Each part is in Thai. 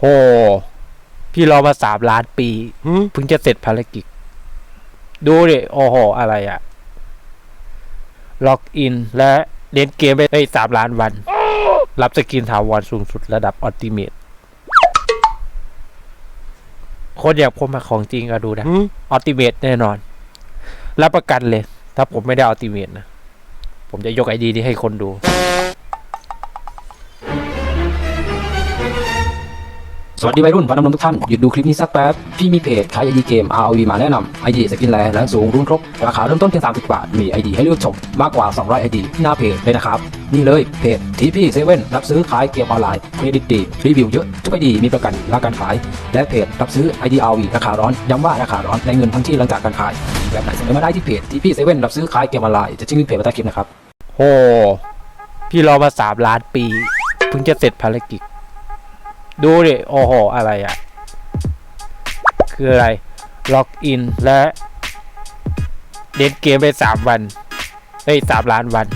โอ้พี่รอมาสามล้านปีหืมเพิ่งจะเสร็จภารกิจ ดูดิโอ้โห อะไรอะล็อกอิน และเล่นเกมไปได้สามล้านวัน รับสกินถาวรสูงสุดระดับอัลติเมทคนอยากผมมาของจริงอะดูนะหืมอัลติเมทแน่นอน รับประกันเลย ถ้าผมไม่ได้อัลติเมทนะ ผมจะยกไอดีนี้ให้คนดู สวัสดีวัยรุ่นฟันน้ำนมทุกท่าน หยุดดูคลิปนี้สักแป๊บ พี่มีเพจขายไอดีเกม ROV มาแนะนำไอดีสกินแลแรงสูงรุ่นครบ ราคาเริ่มต้นเพียง 30 บาท มีไอดีให้เลือกชมมากกว่า 200ไอดีที่หน้าเพจเลยนะครับ นี่เลยเพจทีพีเซเว่นรับซื้อขายเกมออนไลน์เครดิตดีรีวิวเยอะ ทุกไอดีมีประกันรักการขาย และเพจรับซื้อไอดี ROV ราคาร้อนย้ำว่าราคาร้อนในเงินทั้งที่หลังจากการขายแบบไหนเสนอมาได้ที่เพจทีพีเซเว่นรับซื้อขายเกมออนไลน์จะจิ้งลิงก์เพจไว้ใต้คลิปนะครับโอ้พี่รอมาสามล้านปีเพิ่งจะเสร็จภารกิจ ดูดิ โอ้โห อะไรอะคืออะไร ล็อกอินและเล่นเกมไปสามวันเอ้ยสามล้านวัน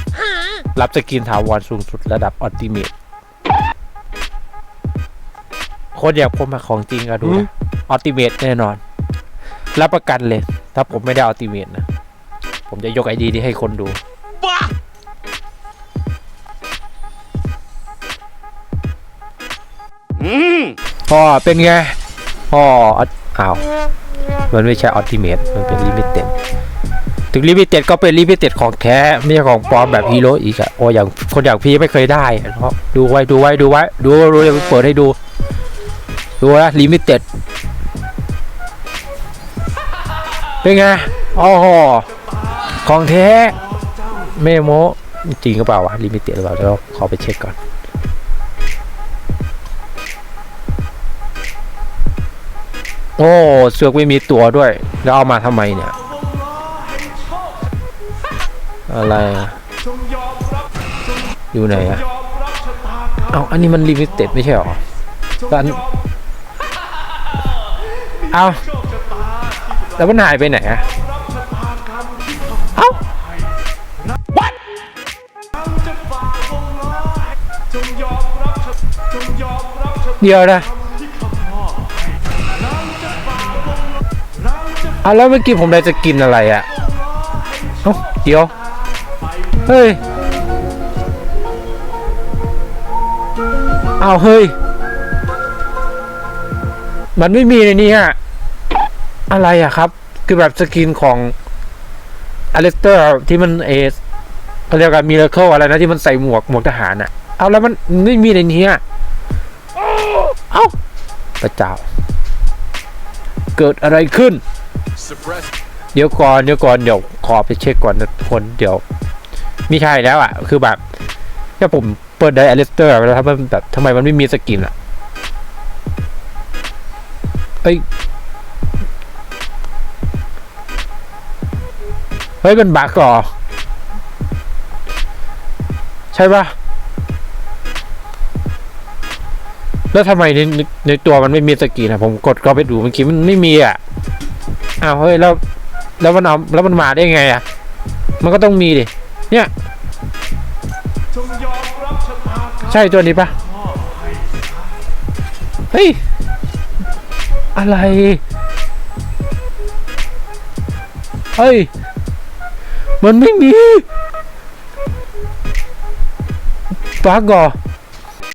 รับสกินถาวรสูงสุดระดับอัลติเมทคนอยากผมมาของจริงอะดูนะอัลติเมทแน่นอน รับประกันเลย ถ้าผมไม่ได้อัลติเมทนะ ผมจะยกไอดีนี้ให้คนดู อืมพ่อเป็นไงพ่ออ้าวมันไม่ใช่อัลติเมทมันเป็นลิมิเต็ดถึงลิมิเต็ดก็เป็นลิมิเต็ดของแท้ไม่ใช่ของปลอมแบบฮีโร่อีกอะโอ้อย่างคนอย่างพี่ไม่เคยได้เพราะดูไว้ดูไว้ดูไว้ดูดูเปิดให้ดู ดูนะลิมิเต็ดเป็นไงโอ้โหของแท้ไม่โมจริงหรือเปล่าวะลิมิเต็ดหรือเปล่าเดี๋ยวขอไปเช็คก่อน โอ้เสือกไม่มีตัวด้วย แล้วเอามาทำไมเนี่ย อะไรอะอยู่ไหนอะเอาอันนี้มันลิมิเต็ดไม่ใช่หรอแล้วอันเอาแล้วมันหายไปไหนอะเอ้าเดี๋ยวนะ อะแล้วเมื่อกี้ผมได้จะกินอะไรอะเอ้าเดี๋ยว เฮ้ยเอาเฮ้ย มันไม่มีในนี้อะอะไรอะครับ คือแบบสกินของอเลสเตอร์ที่มันเอสเขาเรียกกันมิราเคิลอะไรนะที่มันใส่หมวกหมวกทหารอะเอาแล้วมันไม่มีในนี้อะเอ้าพระเจ้า เกิดอะไรขึ้น เดี๋ยวก่อนเดี๋ยวก่อนเดี๋ยวขอไปเช็คก่อนนะคนเดี๋ยวไม่ใช่แล้วอะ คือแบบถ้าผมเปิดไดอะเลสเตอร์แล้วทำไมแบบทำไมมันไม่มีสกินอะเอ้ยเฮ้ยมันบั๊กเหรอใช่ปะแล้วทำไมในในในตัวมันไม่มีสกรีนอะผมกดเข้าไปดูเมื่อกี้มันไม่มีอะ อ้าวเฮ้ยแล้วแล้วมันเอาแล้วมันมาได้ไงอะ มันก็ต้องมีดิ เนี่ย ใช่ตัวนี้ปะเฮ้ย อะไร เฮ้ย มันไม่มีปักเหรอ